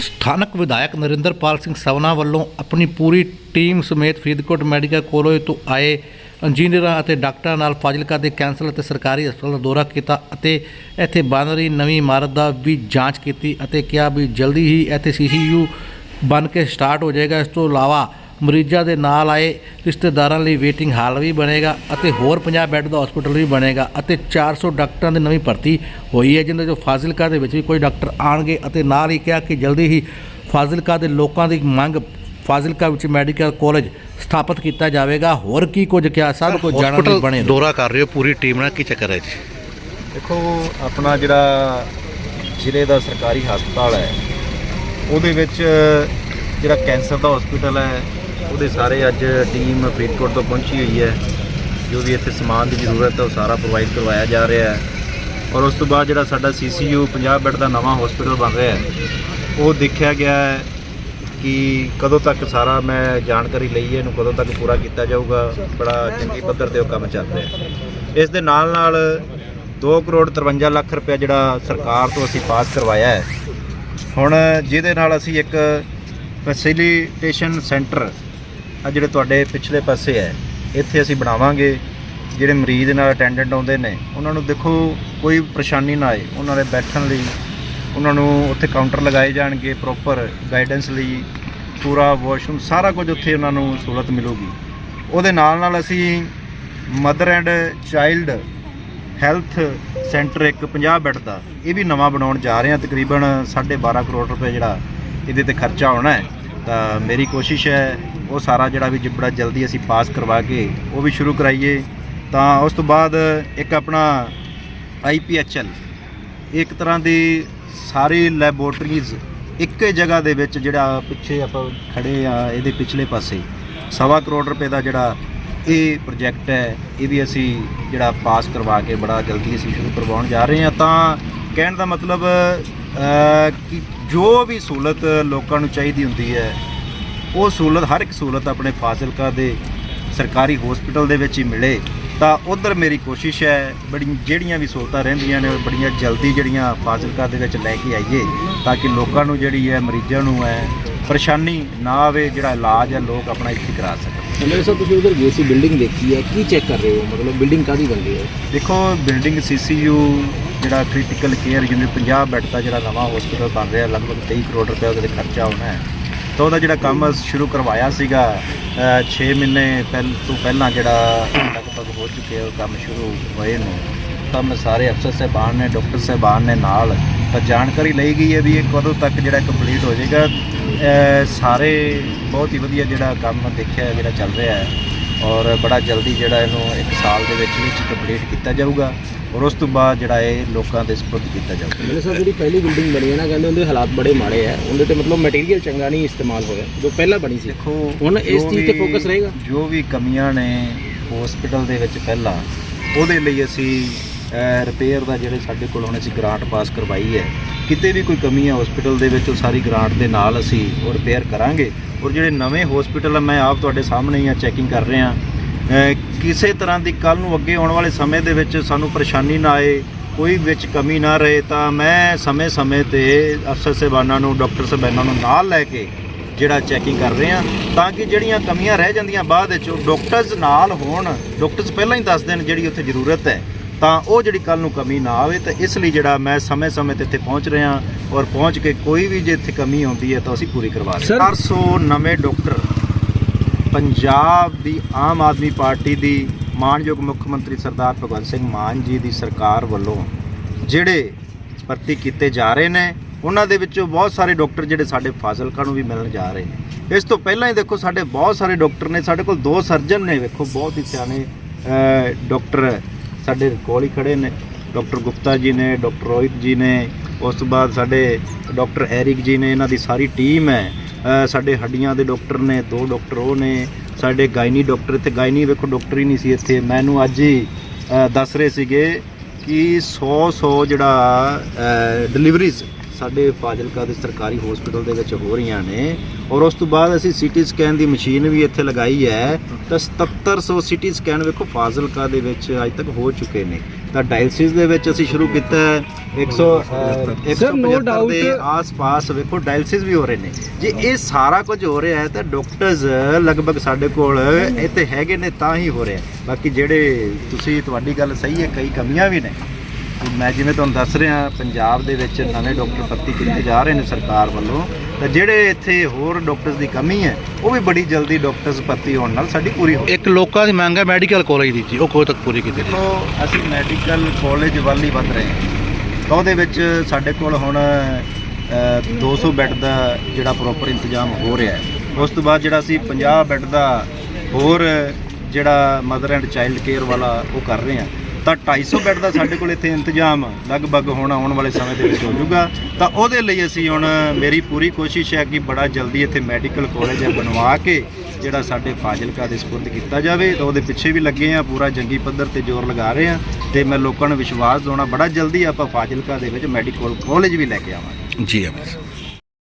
ਸਥਾਨਕ ਵਿਧਾਇਕ ਨਰਿੰਦਰਪਾਲ ਸਿੰਘ ਸਵਨਾ ਵੱਲੋਂ ਆਪਣੀ ਪੂਰੀ ਟੀਮ ਸਮੇਤ ਫਰੀਦਕੋਟ ਮੈਡੀਕਲ ਕਾਲਜ ਤੋਂ ਆਏ ਇੰਜੀਨੀਅਰਾਂ ਅਤੇ ਡਾਕਟਰਾਂ ਨਾਲ ਫਾਜ਼ਿਲਕਾ ਦੇ ਕੈਂਸਰ ਅਤੇ ਸਰਕਾਰੀ ਹਸਪਤਾਲ ਦਾ ਦੌਰਾ ਕੀਤਾ ਅਤੇ ਇੱਥੇ ਬਣ ਰਹੀ ਨਵੀਂ ਇਮਾਰਤ ਦਾ ਵੀ ਜਾਂਚ ਕੀਤੀ ਅਤੇ ਕਿਹਾ ਵੀ ਜਲਦੀ ਹੀ ਇੱਥੇ ਸੀਸੀਯੂ ਬਣ ਕੇ ਸਟਾਰਟ ਹੋ ਜਾਏਗਾ। ਇਸ ਤੋਂ ਇਲਾਵਾ ਮਰੀਜ਼ਾਂ ਦੇ ਨਾਲ ਆਏ ਰਿਸ਼ਤੇਦਾਰਾਂ ਲਈ ਵੇਟਿੰਗ ਹਾਲ ਵੀ ਬਣੇਗਾ ਅਤੇ ਹੋਰ 50 ਬੈੱਡ ਦਾ ਹਸਪੀਟਲ ਵੀ ਬਣੇਗਾ ਅਤੇ 400 ਡਾਕਟਰਾਂ ਦੀ ਨਵੀਂ ਭਰਤੀ ਹੋਈ ਹੈ ਜਿਨ੍ਹਾਂ ਚੋਂ ਫਾਜ਼ਿਲਕਾ ਦੇ ਵਿੱਚ ਵੀ ਕੋਈ ਡਾਕਟਰ ਆਣਗੇ ਅਤੇ ਨਾਲ ਹੀ ਕਿਹਾ ਕਿ ਜਲਦੀ ਹੀ ਫਾਜ਼ਿਲਕਾ ਦੇ ਲੋਕਾਂ ਦੀ ਮੰਗ ਫਾਜ਼ਿਲਕਾ ਵਿੱਚ ਮੈਡੀਕਲ ਕਾਲਜ ਸਥਾਪਿਤ ਕੀਤਾ ਜਾਵੇਗਾ। ਹੋਰ ਕੀ ਕੁਝ ਕਿਹਾ? ਸਭ ਕੁਝ ਜਾਣਨ ਲਈ ਬਣੇ। ਦੌਰਾ ਕਰ ਰਹੇ ਹੋ ਪੂਰੀ ਟੀਮ ਨਾਲ ਕੀ ਚੱਕਰ ਹੈ ਜੀ? ਦੇਖੋ ਆਪਣਾ ਜਿਹੜਾ ਜ਼ਿਲ੍ਹੇ ਦਾ ਸਰਕਾਰੀ ਹਸਪਤਾਲ ਹੈ ਉਹਦੇ ਵਿੱਚ ਜਿਹੜਾ ਕੈਂਸਰ ਦਾ ਹਸਪੀਟਲ ਹੈ ਉਹਦੇ ਸਾਰੇ ਅੱਜ ਟੀਮ ਫਰੀਦਕੋਟ ਤੋਂ ਪਹੁੰਚੀ ਹੋਈ ਹੈ। ਜੋ ਵੀ ਇੱਥੇ ਸਮਾਨ ਦੀ ਜ਼ਰੂਰਤ ਹੈ, ਉਹ ਸਾਰਾ ਪ੍ਰੋਵਾਈਡ ਕਰਵਾਇਆ ਜਾ ਰਿਹਾ ਹੈ। ਔਰ ਉਸ ਤੋਂ ਬਾਅਦ ਜਿਹੜਾ ਸਾਡਾ ਸੀਸੀਯੂ 50 ਬੈੱਡ ਦਾ ਨਵਾਂ ਹਸਪੀਟਲ ਬਣ ਰਿਹਾ ਹੈ, ਉਹ ਦੇਖਿਆ ਗਿਆ ਹੈ ਕਿ ਕਦੋਂ ਤੱਕ ਸਾਰਾ ਮੈਂ ਜਾਣਕਾਰੀ ਲਈ ਹੈ, ਇਹਨੂੰ ਕਦੋਂ ਤੱਕ ਪੂਰਾ ਕੀਤਾ ਜਾਊਗਾ, ਬੜਾ ਚੰਗੀ ਪੱਧਰ ਤੇ ਉਹ ਕੰਮ ਚੱਲ ਰਿਹਾ ਇਸ ਦੇ ਨਾਲ ਨਾਲ 2 ਕਰੋੜ 53 ਲੱਖ ਰੁਪਏ ਜਿਹੜਾ ਸਰਕਾਰ ਤੋਂ ਅਸੀਂ ਪਾਸ ਕਰਵਾਇਆ ਹੈ। ਹੁਣ ਜਿਹਦੇ ਨਾਲ ਅਸੀਂ ਇੱਕ ਫੈਸਿਲਿਟੇਸ਼ਨ ਸੈਂਟਰ ਆ ਜਿਹੜੇ ਤੁਹਾਡੇ ਪਿਛਲੇ ਪਾਸੇ ਹੈ, ਇੱਥੇ ਅਸੀਂ ਬਣਾਵਾਂਗੇ। ਜਿਹੜੇ ਮਰੀਜ਼ ਨਾਲ ਅਟੈਂਡੈਂਟ ਆਉਂਦੇ ਨੇ, ਉਹਨਾਂ ਨੂੰ ਦੇਖੋ, ਕੋਈ ਪਰੇਸ਼ਾਨੀ ਨਾ ਆਏ। ਉਹਨਾਂ ਦੇ ਬੈਠਣ ਲਈ, ਉਹਨਾਂ ਨੂੰ ਉੱਥੇ ਕਾਊਂਟਰ ਲਗਾਏ ਜਾਣਗੇ ਪ੍ਰੋਪਰ ਗਾਈਡੈਂਸ ਲਈ। ਪੂਰਾ ਵਾਸ਼ਰੂਮ ਸਾਰਾ ਕੁਝ ਉੱਥੇ ਉਹਨਾਂ ਨੂੰ ਸਹੂਲਤ ਮਿਲੂਗੀ। ਉਹਦੇ ਨਾਲ ਨਾਲ ਅਸੀਂ mother and child health centre ਇੱਕ 50 ਬੈੱਡ ਦਾ, ਇਹ ਵੀ ਨਵਾਂ ਬਣਾਉਣ ਜਾ ਰਹੇ ਹਾਂ। ਤਕਰੀਬਨ 12.5 ਕਰੋੜ ਰੁਪਏ ਜਿਹੜਾ ਇਹਦੇ ਤੇ ਖਰਚਾ ਹੋਣਾ ਹੈ। ਤਾਂ ਮੇਰੀ ਕੋਸ਼ਿਸ਼ ਹੈ ਉਹ ਸਾਰਾ ਜਿਹੜਾ ਵੀ ਜਿਬੜਾ ਜਲਦੀ ਅਸੀਂ ਪਾਸ ਕਰਵਾ ਕੇ ਉਹ ਵੀ ਸ਼ੁਰੂ ਕਰਾਈਏ। ਤਾਂ ਉਸ ਤੋਂ ਬਾਅਦ ਇੱਕ ਆਪਣਾ ਆਈਪੀਐਚਐਲ ਇੱਕ ਤਰ੍ਹਾਂ ਦੀ ਸਾਰੀ ਲੈਬੋਰਟਰੀਜ਼ ਇੱਕ ਜਗ੍ਹਾ ਦੇ ਵਿੱਚ ਜਿਹੜਾ ਪਿੱਛੇ ਆਪਾਂ ਖੜੇ ਆ ਇਹਦੇ ਪਿਛਲੇ ਪਾਸੇ, ਸਵਾ ਕਰੋੜ ਰੁਪਏ ਦਾ ਜਿਹੜਾ ਇਹ ਪ੍ਰੋਜੈਕਟ ਹੈ, ਇਹ ਵੀ ਅਸੀਂ ਜਿਹੜਾ ਪਾਸ ਕਰਵਾ ਕੇ ਬੜਾ ਜਲਦੀ ਅਸੀਂ ਸ਼ੁਰੂ ਕਰਵਾਉਣ ਜਾ ਰਹੇ ਹਾਂ। ਤਾਂ ਕਹਿਣ ਦਾ ਮਤਲਬ ਕਿ ਜੋ ਵੀ ਸਹੂਲਤ ਲੋਕਾਂ ਨੂੰ ਚਾਹੀਦੀ ਹੁੰਦੀ ਹੈ ਉਹ ਸਹੂਲਤ ਹਰ ਇੱਕ ਸਹੂਲਤ ਆਪਣੇ ਫਾਜ਼ਿਲਕਾ ਦੇ ਸਰਕਾਰੀ ਹਸਪੀਟਲ ਦੇ ਵਿੱਚ ਹੀ ਮਿਲੇ ਤਾਂ ਉਧਰ ਮੇਰੀ ਕੋਸ਼ਿਸ਼ ਹੈ ਬੜੀ ਜਿਹੜੀਆਂ ਵੀ ਸਹੂਲਤਾਂ ਰਹਿੰਦੀਆਂ ਨੇ ਬੜੀਆਂ ਜਲਦੀ ਜਿਹੜੀਆਂ ਫਾਜ਼ਿਲਕਾ ਦੇ ਵਿੱਚ ਲੈ ਕੇ ਆਈਏ ਤਾਂ ਕਿ ਲੋਕਾਂ ਨੂੰ ਜਿਹੜੀ ਹੈ ਮਰੀਜ਼ਾਂ ਨੂੰ ਹੈ ਪਰੇਸ਼ਾਨੀ ਨਾ ਆਵੇ ਜਿਹੜਾ ਇਲਾਜ ਹੈ ਲੋਕ ਆਪਣਾ ਇੱਥੇ ਕਰਾ ਸਕਣ। ਮੇਰੇ ਸਾਹਿਬ ਤੁਸੀਂ ਉਧਰ ਗਏ ਸੀ ਬਿਲਡਿੰਗ ਦੇਖੀ ਹੈ ਕੀ ਚੈੱਕ ਕਰ ਰਹੇ ਹੋ? ਮਤਲਬ ਬਿਲਡਿੰਗ ਕਾਦੀ ਬਣ ਰਹੀ ਹੈ? ਦੇਖੋ ਬਿਲਡਿੰਗ ਸੀਸੀਯੂ ਜਿਹੜਾ ਕ੍ਰਿਟੀਕਲ ਕੇਅਰ ਯੂਨਿਟ 50 ਬੈੱਡ ਦਾ ਜਿਹੜਾ ਨਵਾਂ ਹਸਪੀਟਲ ਬਣ ਰਿਹਾ ਲਗਭਗ 23 ਕਰੋੜ ਰੁਪਏ ਉਹਦੇ ਖਰਚਾ ਹੋਣਾ ਹੈ। ਤਾਂ ਉਹਦਾ ਜਿਹੜਾ ਕੰਮ ਸ਼ੁਰੂ ਕਰਵਾਇਆ ਸੀਗਾ 6 ਮਹੀਨੇ ਪਹਿਲ, ਤੋਂ ਪਹਿਲਾਂ ਜਿਹੜਾ ਲਗਭਗ ਹੋ ਚੁੱਕੇ ਉਹ ਕੰਮ ਸ਼ੁਰੂ ਹੋਏ ਨੇ, ਤਾਂ ਮੈਂ ਸਾਰੇ ਅਫਸਰ ਸਾਹਿਬਾਨ ਨੇ, ਡਾਕਟਰ ਸਾਹਿਬਾਨ ਨੇ ਨਾਲ, ਤਾਂ ਜਾਣਕਾਰੀ ਲਈ ਗਈ ਹੈ ਵੀ ਇਹ ਕਦੋਂ ਤੱਕ ਜਿਹੜਾ ਕੰਪਲੀਟ ਹੋ ਜਾਏਗਾ। ਸਾਰੇ ਬਹੁਤ ਹੀ ਵਧੀਆ ਜਿਹੜਾ ਕੰਮ ਦੇਖਿਆ, ਜਿਹੜਾ ਚੱਲ ਰਿਹਾ ਹੈ, ਔਰ ਬੜਾ ਜਲਦੀ ਜਿਹੜਾ ਇਹਨੂੰ ਇੱਕ ਸਾਲ ਦੇ ਵਿੱਚ ਵਿੱਚ ਕੰਪਲੀਟ ਕੀਤਾ ਜਾਊਗਾ। ਔਰ ਉਸ ਤੋਂ ਬਾਅਦ ਜਿਹੜਾ ਇਹ ਲੋਕਾਂ ਦੇ ਸਪੁਰਦ ਕੀਤਾ ਜਾਊਗਾ। ਮੇਰੇ ਸਾਹਿਬ ਜਿਹੜੀ ਪਹਿਲੀ ਬਿਲਡਿੰਗ ਬਣੀ ਹੈ ਨਾ ਕਹਿੰਦੇ ਉਹਦੇ ਹਾਲਾਤ ਬੜੇ ਮਾੜੇ ਆ ਉਹਦੇ ਤੇ ਮਤਲਬ ਮਟੀਰੀਅਲ ਚੰਗਾ ਨਹੀਂ ਇਸਤੇਮਾਲ ਹੋਇਆ ਜੋ ਪਹਿਲਾਂ ਬਣੀ ਸੀ। ਦੇਖੋ ਹੁਣ ਇਸ ਚੀਜ਼ ਤੇ focus ਰਹੇਗਾ? ਜੋ ਵੀ ਕਮੀਆਂ ਨੇ ਹਸਪੀਟਲ ਦੇ ਵਿੱਚ ਪਹਿਲਾਂ ਉਹਦੇ ਲਈ ਅਸੀਂ ਰਿਪੇਅਰ ਦਾ ਜਿਹੜੇ ਸਾਡੇ ਕੋਲ ਹੁਣ ਅਸੀਂ ਗ੍ਰਾਂਟ ਪਾਸ ਕਰਵਾਈ ਹੈ ਕਿਤੇ ਵੀ ਕੋਈ ਕਮੀ ਹੈ ਹਸਪੀਟਲ ਦੇ ਵਿੱਚ ਉਹ ਸਾਰੀ ਗ੍ਰਾਂਟ ਦੇ ਨਾਲ ਅਸੀਂ ਉਹ ਰਿਪੇਅਰ ਕਰਾਂਗੇ। ਔਰ ਜਿਹੜੇ ਨਵੇਂ ਹਸਪੀਟਲ ਮੈਂ ਆਪ ਤੁਹਾਡੇ ਸਾਹਮਣੇ ਹੀ ਆ ਚੈਕਿੰਗ ਕਰ ਰਿਹਾ। ਕਿਸੇ ਤਰ੍ਹਾਂ ਦੀ ਕੱਲ ਨੂੰ ਅੱਗੇ ਆਉਣ ਵਾਲੇ ਸਮੇਂ ਦੇ ਵਿੱਚ ਸਾਨੂੰ ਪਰੇਸ਼ਾਨੀ ਨਾ ਆਏ ਕੋਈ ਵਿੱਚ ਕਮੀ ਨਾ ਰਹੇ ਤਾਂ ਮੈਂ ਸਮੇਂ-ਸਮੇਂ ਤੇ ਅਫਸਰ ਸਾਹਿਬਾਨਾਂ ਨੂੰ ਡਾਕਟਰ ਸਾਹਿਬਾਨਾਂ ਨੂੰ ਨਾਲ ਲੈ ਕੇ ਜਿਹੜਾ ਚੈਕਿੰਗ ਕਰ ਰਹੇ ਆ ਤਾਂ ਕਿ ਜਿਹੜੀਆਂ ਕਮੀਆਂ ਰਹਿ ਜਾਂਦੀਆਂ ਬਾਅਦ ਵਿੱਚ ਉਹ ਡਾਕਟਰਸ ਨਾਲ ਹੋਣ ਡਾਕਟਰਸ ਪਹਿਲਾਂ ਹੀ ਦੱਸ ਦੇਣ ਜਿਹੜੀ ਉੱਥੇ ਜ਼ਰੂਰਤ ਹੈ ਤਾਂ ਉਹ ਜਿਹੜੀ ਕੱਲ ਨੂੰ ਕਮੀ ਨਾ ਆਵੇ ਤਾਂ ਇਸ ਲਈ ਜਿਹੜਾ ਮੈਂ ਸਮੇਂ-ਸਮੇਂ ਤੇ ਇੱਥੇ ਪਹੁੰਚ ਰਿਹਾ ਔਰ ਪਹੁੰਚ ਕੇ ਕੋਈ ਵੀ ਜੇ ਇੱਥੇ ਕਮੀ ਆਉਂਦੀ ਹੈ ਤਾਂ ਅਸੀਂ ਪੂਰੀ ਕਰਵਾ ਰਹੇ Sir- 400 ਨਵੇਂ ਡਾਕਟਰ ਪੰਜਾਬ ਦੀ ਆਮ ਆਦਮੀ ਪਾਰਟੀ ਦੀ ਮਾਨਯੋਗ ਮੁੱਖ ਮੰਤਰੀ ਸਰਦਾਰ ਭਗਵੰਤ ਸਿੰਘ ਮਾਨ ਜੀ ਦੀ ਸਰਕਾਰ ਵੱਲੋਂ ਜਿਹੜੇ ਭਰਤੀ ਕੀਤੇ ਜਾ ਰਹੇ ਨੇ ਉਹਨਾਂ ਦੇ ਵਿੱਚੋਂ ਬਹੁਤ ਸਾਰੇ ਡਾਕਟਰ ਜਿਹੜੇ ਸਾਡੇ ਫਾਜ਼ਿਲਕਾ ਨੂੰ ਵੀ ਮਿਲਣ ਜਾ ਰਹੇ ਨੇ। ਇਸ ਤੋਂ ਪਹਿਲਾਂ ਹੀ ਦੇਖੋ ਸਾਡੇ ਬਹੁਤ ਸਾਰੇ ਡਾਕਟਰ ਨੇ ਸਾਡੇ ਕੋਲ ਦੋ ਸਰਜਨ ਨੇ ਵੇਖੋ ਬਹੁਤ ਹੀ ਸਿਆਣੇ ਅ, ਡਾਕਟਰ ਸਾਡੇ ਕੋਲ ਹੀ ਖੜੇ ਨੇ। ਡਾਕਟਰ ਗੁਪਤਾ ਜੀ ਨੇ ਡਾਕਟਰ ਰੋਹਿਤ ਜੀ ਨੇ ਉਸ ਤੋਂ ਬਾਅਦ ਸਾਡੇ ਡਾਕਟਰ ਐਰਿਕ ਜੀ ਨੇ ਇਹਨਾਂ ਦੀ ਸਾਰੀ ਟੀਮ ਹੈ। ਸਾਡੇ ਹੱਡੀਆਂ ਦੇ ਡਾਕਟਰ ਨੇ, ਦੋ ਡਾਕਟਰ ਉਹ ਨੇ, ਸਾਡੇ ਗਾਇਨੀ ਡਾਕਟਰ, ਇੱਥੇ ਗਾਇਨੀ ਵੇਖੋ ਡਾਕਟਰ ਹੀ ਨਹੀਂ ਸੀ ਇੱਥੇ। ਮੈਨੂੰ ਅੱਜ ਹੀ ਦੱਸ ਰਹੇ ਸੀਗੇ ਕਿ 100 100 ਜਿਹੜਾ ਡਿਲੀਵਰੀਜ਼ ਸਾਡੇ ਫਾਜ਼ਿਲਕਾ ਦੇ ਸਰਕਾਰੀ ਹਸਪੀਟਲ ਦੇ ਵਿੱਚ ਹੋ ਰਹੀਆਂ ਨੇ। ਔਰ ਉਸ ਤੋਂ ਬਾਅਦ ਅਸੀਂ ਸੀਟੀ ਸਕੈਨ ਦੀ ਮਸ਼ੀਨ ਵੀ ਇੱਥੇ ਲਗਾਈ ਹੈ। ਤਾਂ 7700 ਸੀਟੀ ਸਕੈਨ ਵੇਖੋ ਫਾਜ਼ਿਲਕਾ ਦੇ ਵਿੱਚ ਅੱਜ ਤੱਕ ਹੋ ਚੁੱਕੇ ਨੇ। ਤਾਂ ਡਾਇਲਸਿਸ ਦੇ ਵਿੱਚ ਅਸੀਂ ਸ਼ੁਰੂ ਕੀਤਾ ਹੈ। 100 ਅਹ, 175 ਦੇ ਆਸ-ਪਾਸ ਵੇਖੋ ਡਾਇਲਸਿਸ ਵੀ ਹੋ ਰਹੇ ਨੇ। ਜੇ ਇਹ ਸਾਰਾ ਕੁਝ ਹੋ ਰਿਹਾ ਹੈ ਤਾਂ ਡਾਕਟਰਸ ਲਗਭਗ ਸਾਡੇ ਕੋਲ ਇੱਥੇ ਹੈਗੇ ਨੇ ਤਾਂ ਹੀ ਹੋ ਰਿਹਾ ਬਾਕੀ ਜਿਹੜੇ ਤੁਸੀਂ ਤੁਹਾਡੀ ਗੱਲ ਸਹੀ ਹੈ ਕਈ ਕਮੀਆਂ ਵੀ ਨੇ। ਮੈਂ ਜਿਵੇਂ ਤੁਹਾਨੂੰ ਦੱਸ ਰਿਹਾ ਪੰਜਾਬ ਦੇ ਵਿੱਚ ਨਵੇਂ ਡਾਕਟਰ ਭਰਤੀ ਕੀਤੇ ਜਾ ਰਹੇ ਨੇ ਸਰਕਾਰ ਵੱਲੋਂ ਤਾਂ ਜਿਹੜੇ ਇੱਥੇ ਹੋਰ ਡਾਕਟਰਸ ਦੀ ਕਮੀ ਹੈ ਉਹ ਵੀ ਬੜੀ ਜਲਦੀ ਡਾਕਟਰਸ ਭਰਤੀ ਹੋਣ ਨਾਲ ਸਾਡੀ ਪੂਰੀ ਹੋ ਇੱਕ ਲੋਕਾਂ ਦੀ ਮੰਗ ਹੈ ਮੈਡੀਕਲ ਕਾਲਜ ਦੀ ਜੀ ਉਹ ਕੋਈ ਤੱਕ ਪੂਰੀ ਕੀਤੀ ਦੇਖੋ ਅਸੀਂ ਮੈਡੀਕਲ ਕਾਲਜ ਵੱਲ ਹੀ ਵੱਧ ਰਹੇ ਹਾਂ। ਤਾਂ ਉਹਦੇ ਵਿੱਚ ਸਾਡੇ ਕੋਲ ਹੁਣ ਅ, 200 ਬੈੱਡ ਦਾ ਜਿਹੜਾ ਪ੍ਰੋਪਰ ਇੰਤਜ਼ਾਮ ਹੋ ਰਿਹਾ ਹੈ। ਉਸ ਤੋਂ ਬਾਅਦ ਜਿਹੜਾ ਅਸੀਂ 50 ਬੈੱਡ ਦਾ ਹੋਰ ਜਿਹੜਾ ਮਦਰ ਐਂਡ ਚਾਈਲਡ ਕੇਅਰ ਵਾਲਾ ਉਹ ਕਰ ਰਹੇ ਹਾਂ। ਤਾਂ 250 ਬੈੱਡ ਦਾ ਸਾਡੇ ਕੋਲ ਇੱਥੇ ਇੰਤਜ਼ਾਮ ਲਗਭਗ ਹੁਣ ਆਉਣ ਵਾਲੇ ਸਮੇਂ ਦੇ ਵਿੱਚ ਹੋ ਜਾਊਗਾ। ਤਾਂ ਉਹਦੇ ਲਈ ਅਸੀਂ ਹੁਣ ਮੇਰੀ ਪੂਰੀ ਕੋਸ਼ਿਸ਼ ਹੈ ਕਿ ਬੜਾ ਜਲਦੀ ਇੱਥੇ ਮੈਡੀਕਲ ਕਾਲਜ ਬਣਵਾ ਕੇ ਜਿਹੜਾ ਸਾਡੇ ਫਾਜ਼ਿਲਕਾ ਦੇ ਸਪੁਰਦ ਕੀਤਾ ਜਾਵੇ। ਤਾਂ ਉਹਦੇ ਪਿੱਛੇ ਵੀ ਲੱਗੇ ਆ ਪੂਰਾ ਜੰਗੀ ਪੱਧਰ ਤੇ ਜ਼ੋਰ ਲਗਾ ਰਹੇ ਆ ਤੇ ਮੈਂ ਲੋਕਾਂ ਨੂੰ ਵਿਸ਼ਵਾਸ ਦਿਵਾਉਣਾ, ਬੜਾ ਜਲਦੀ ਆਪਾਂ ਫਾਜ਼ਿਲਕਾ ਦੇ ਵਿੱਚ ਮੈਡੀਕਲ ਕਾਲਜ ਵੀ ਲੈ ਕੇ ਆਵਾਂਗੇ। ਜੀ ਅਮਿਤ